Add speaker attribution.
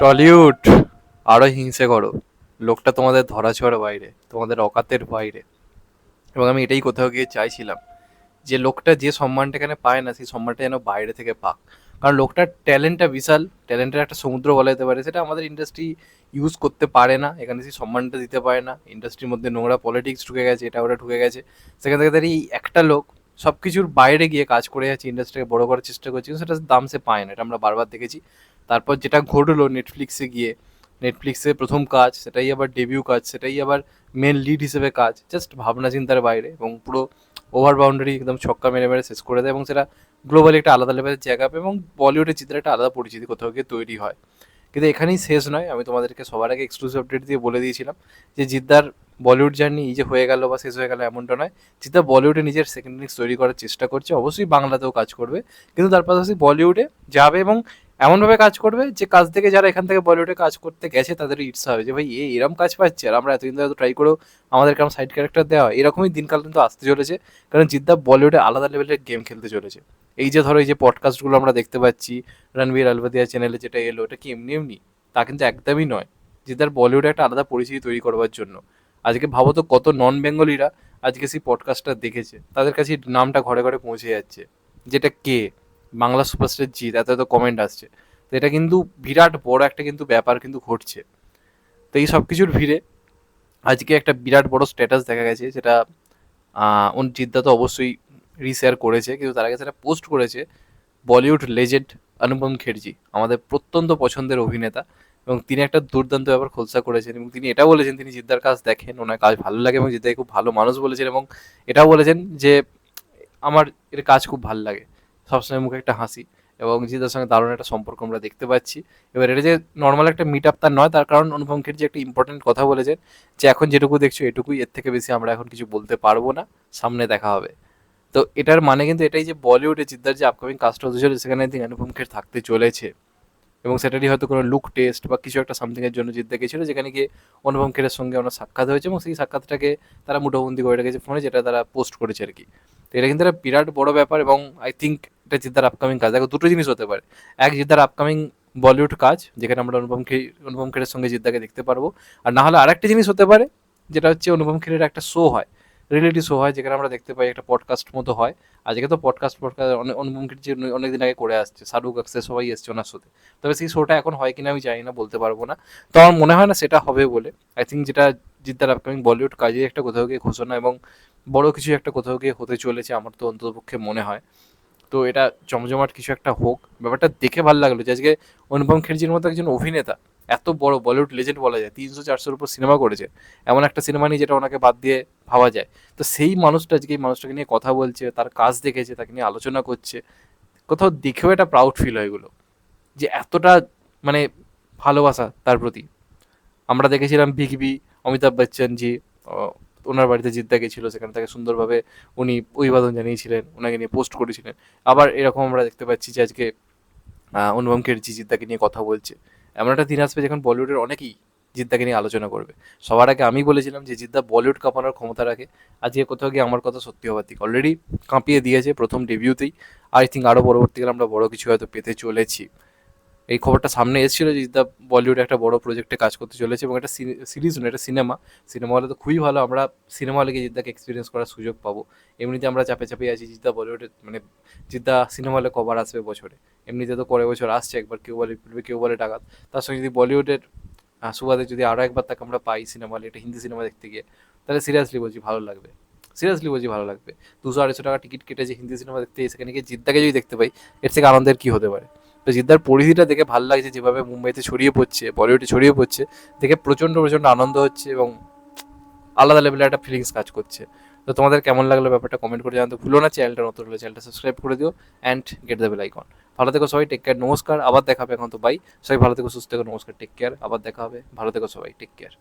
Speaker 1: Tollywood আরও হিংসে করো। লোকটা তোমাদের ধরাছোঁয়ার বাইরে, তোমাদের অকাতের বাইরে। এবং আমি এটাই কোথাও গিয়ে চাইছিলাম যে লোকটা যে সম্মানটা এখানে পায় না, সেই সম্মানটা যেন বাইরে থেকে পাক। কারণ লোকটার ট্যালেন্টটা বিশাল, ট্যালেন্টের একটা সমুদ্র বলা যেতে পারে, সেটা আমাদের ইন্ডাস্ট্রি ইউজ করতে পারে না। এখানে সেই সম্মানটা দিতে পারে না। ইন্ডাস্ট্রির মধ্যে নোংরা পলিটিক্স ঢুকে গেছে, এটা ওটা ঢুকে গেছে। সেখান থেকে দাঁড়িয়ে এই একটা লোক সব কিছুর বাইরে গিয়ে কাজ করে যাচ্ছে ইন্ডাস্ট্রিকে বড় করার চেষ্টা করছে সেটা দাম সে পায় না। এটা আমরা বারবার দেখেছি। তারপর যেটা ঘটলো নেটফ্লিক্সে গিয়ে নেটফ্লিক্সে প্রথম কাজ, সেটাই আবার ডেবিউ কাজ, সেটাই আবার মেন লিড হিসেবে কাজ জাস্ট ভাবনা চিন্তার বাইরে এবং পুরো ওভার বাউন্ডারি একদম ছক্কা মেরে মেরে শেষ করে দেয় এবং সেটা গ্লোবালি একটা আলাদা লেভেলের জায়গা পায় এবং বলিউডের চিত্রে একটা আলাদা পরিচিতি কোথাও গিয়ে তৈরি হয়। কিন্তু এখানেই শেষ নয়, আমি তোমাদেরকে সবার আগে এক্সক্লুসিভ আপডেট দিয়ে বলে দিয়েছিলাম যে জিদ্দার বলিউড জার্নি এই যে হয়ে গেল বা শেষ হয়ে গেল এমনটা নয়, জিদ্দা বলিউডে নিজের সেকেন্ড ইনিংস তৈরি করার চেষ্টা করছে, অবশ্যই বাংলাতেও কাজ করবে, কিন্তু তার পাশাপাশি বলিউডে যাবে এবং এমনভাবে কাজ করবে যে কাজ থেকে যারা এখান থেকে বলিউডে কাজ করতে গেছে, তাদের ইচ্ছা হবে যে, ভাই, এ এরম কাজ পাচ্ছে আর আমরা এতদিন ধরে ট্রাই করেও আমাদের কেমন সাইড ক্যারেক্টার দেওয়া। হয় এরকমই দিনকাল কিন্তু আসতে চলেছে। কারণ জিদ্দা বলিউডে আলাদা লেভেলের গেম খেলতে চলেছে। এই যে ধরো, এই যে পডকাস্টগুলো আমরা দেখতে পাচ্ছি রণবীর আলবাদিয়া চ্যানেলে যেটা এলো, এটা কি এমনি এমনি? তা কিন্তু একদমই নয়। জিদ্দার বলিউডে একটা আলাদা পরিচিতি তৈরি করবার জন্য। আজকে ভাবো তো কত নন বেঙ্গলিরা আজকে সেই পডকাস্টটা দেখেছে। তাদের কাছে নামটা ঘরে ঘরে পৌঁছে যাচ্ছে। যেটা কে? বাংলা সুপারস্টার জিৎ এত এত কমেন্ট আসছে। তো এটা কিন্তু বিরাট বড় একটা কিন্তু ব্যাপার কিন্তু ঘটছে। তো এই সব কিছুর ভিড়ে আজকে একটা বিরাট বড় স্ট্যাটাস দেখা গেছে যেটা ওন জিদ্দা তো অবশ্যই রিশেয়ার করেছে, কিন্তু তার আগে সেটা পোস্ট করেছে বলিউড লেজেন্ড অনুপম খেরজি, আমাদের প্রত্যন্ত পছন্দের অভিনেতা। এবং তিনি একটা দুর্দান্ত ব্যাপার খোলসা করেছেন এবং তিনি এটা বলেছেন, তিনি জিদ্দার কাজ দেখেন, ওনার কাজ ভালো লাগে এবং জিদ্দাকে খুব ভালো মানুষ বলেছেন এবং এটাও বলেছেন যে, আমার এর কাজ খুব ভালো লাগে। সবসময় মুখে একটা হাসি এবং জিদ্দার সঙ্গে দারুণ একটা সম্পর্ক আমরা দেখতে পাচ্ছি। এবার এটা যে নর্মাল একটা মিট আপ তার নয়, তার কারণ অনুপম খের যে একটা ইম্পর্টেন্ট কথা বলেছেন যে এখন যেটুকু দেখছ এটুকুই, এর থেকে বেশি আমরা এখন কিছু বলতে পারব না, সামনে দেখা হবে। তো এটার মানে কিন্তু এটাই যে বলিউডে জিদ্দার যে আপকামিং কাজটা হতে চলেছে, সেখানে দিন অনুপম খের থাকতে চলেছে। এবং সেটারই হয়তো কোনো লুক টেস্ট বা কিছু একটা সামথিংয়ের জন্য জিদ্দা গেছিল, যেখানে গিয়ে অনুপম খেরের সঙ্গে ওনার সাক্ষাৎ হয়েছে এবং সেই সাক্ষাৎটাকে তারা মুঠোবন্দি করে রেখেছে, ফোনে যেটা তারা পোস্ট করেছে আর কি। তো এটা কিন্তু একটা বিরাট বড় ব্যাপার এবং আই থিঙ্ক এটা জিদ্দার আপকামিং কাজ। দেখো, দুটো জিনিস হতে পারে। এক জিদ্দার আপকামিং বলিউড কাজ, যেখানে আমরা অনুপম খে অনুপম খেরের সঙ্গে জিদ্দাকে দেখতে পারব। আর না হলে আরেকটা জিনিস হতে পারে, যেটা হচ্ছে অনুপম খেরের একটা শো হয় রিয়েলিটি শো হয়, যেখানে আমরা দেখতে পাই একটা পডকাস্ট মতো হয়। আজকে তো পডকাস্ট পডকাস্ট অনুপম খেরজি অনেক দিন আগে করে আসছে, শাহরুখ আকসে সবাই এসছে ওনার শোতে তবে সেই শোটা এখন হয় কিনা আমি জানি না, বলতে পারব না। তো আমার মনে হয় না সেটা হবে বলে। আই থিঙ্ক যেটা জিদ্দার আপকামিং বলিউড কাজে একটা কোথাও গিয়ে ঘোষণা এবং বড় কিছু একটা কোথাও গিয়ে হতে চলেছে, আমার তো অন্ততপক্ষে মনে হয়। তো এটা জমজমাট কিছু একটা হোক। ব্যাপারটা দেখে ভালো লাগল যে আজকে অনুপম খেরজির মতো একজন অভিনেতা, এত বড় বলিউড লেজেন্ড বলা যায়, তিনশো চারশোর উপর সিনেমা করেছে, এমন একটা সিনেমা নিয়ে যেটা ওনাকে বাদ দিয়ে ভাবা যায়। তো সেই মানুষটা আজকে এই মানুষটাকে নিয়ে কথা বলছে, তার কাজ দেখেছে, তাকে নিয়ে আলোচনা করছে, কোথাও দেখেও একটা প্রাউড ফিল হয় এগুলো, যে এতটা মানে ভালোবাসা তার প্রতি। আমরা দেখেছিলাম বিগ বি অমিতাভ বচ্চন জি ওনার বাড়িতে জিদ্দা গেছিল, সেখানে তাকে সুন্দরভাবে উনি অভিবাদন জানিয়েছিলেন, ওনাকে নিয়ে পোস্ট করেছিলেন। আবার এরকম আমরা দেখতে পাচ্ছি যে আজকে অনুপম খেরজি জিদ্দাকে নিয়ে কথা বলছে। এমন একটা দিন আসবে যখন বলিউডের অনেকেই জিদ্দাকে নিয়ে আলোচনা করবে। সবার আগে আমি বলেছিলাম যে জিদ্দা বলিউড কাঁপানোর ক্ষমতা রাখে। আজকে কোথাও গিয়ে আমার কথা সত্যি হওয়ার দিক অলরেডি কাঁপিয়ে দিয়েছে প্রথম ডেবিউতেই আই থিঙ্ক আরও পরবর্তীকালে আমরা বড় কিছু হয়তো পেতে চলেছি। এই খবরটা সামনে এসেছিল যে জিদ্দা বলিউডে একটা বড় প্রজেক্টে কাজ করতে চলেছে এবং একটা সিরিজ নয় এটা সিনেমা সিনেমা হলে তো খুবই ভালো, আমরা সিনেমা হলে গিয়ে জিদ্দাকে এক্সপিরিয়েন্স করার সুযোগ পাবো। এমনিতে আমরা চাপে চাপে আছি জিদ্দা বলিউডে মানে জিদ্দা সিনেমা হলে কবার আসবে বছরে। এমনিতে তো পরের বছর আসছে একবার, কেউ বলে ফিরবে কেউ বলে ডাকাত। তার সঙ্গে যদি বলিউডের সুবাদে যদি আরও একবার তাকে আমরা পাই সিনেমা হলে এটা হিন্দি সিনেমা দেখতে গিয়ে, তাহলে সিরিয়াসলি বলছি ভালো লাগবে। সিরিয়াসলি বলছি ভালো লাগবে। দুশো আড়াইশো টাকা টিকিট কেটে যে হিন্দি সিনেমা দেখতে সেখানে গিয়ে জিদ্দাকে যদি দেখতে পাই, এর থেকে আনন্দের কী হতে পারে? তো জিদ্দার পরিধিটা দেখে ভালো লাগছে যেভাবে মুম্বাইতে ছড়িয়ে পড়ছে, বলিউডে ছড়িয়ে পড়ছে। দেখে প্রচণ্ড প্রচণ্ড আনন্দ হচ্ছে এবং আলাদা লেভেলের একটা ফিলিংস কাজ করছে। তো তোমাদের কেমন লাগল ব্যাপারটা কমেন্ট করে জানতে ভুলো না চ্যানেলটা নতুন হলে চ্যানেলটা সাবস্ক্রাইব করে দিও and get the bell icon ভালো থেকো সবাই টেক কেয়ার নমস্কার, আবার দেখা হবে এখন তো বাই সবাই ভালো থেকো, সুস্থ থেকো, নমস্কার টেক কেয়ার আবার দেখা হবে। ভালো থেকো সবাই টেক কেয়ার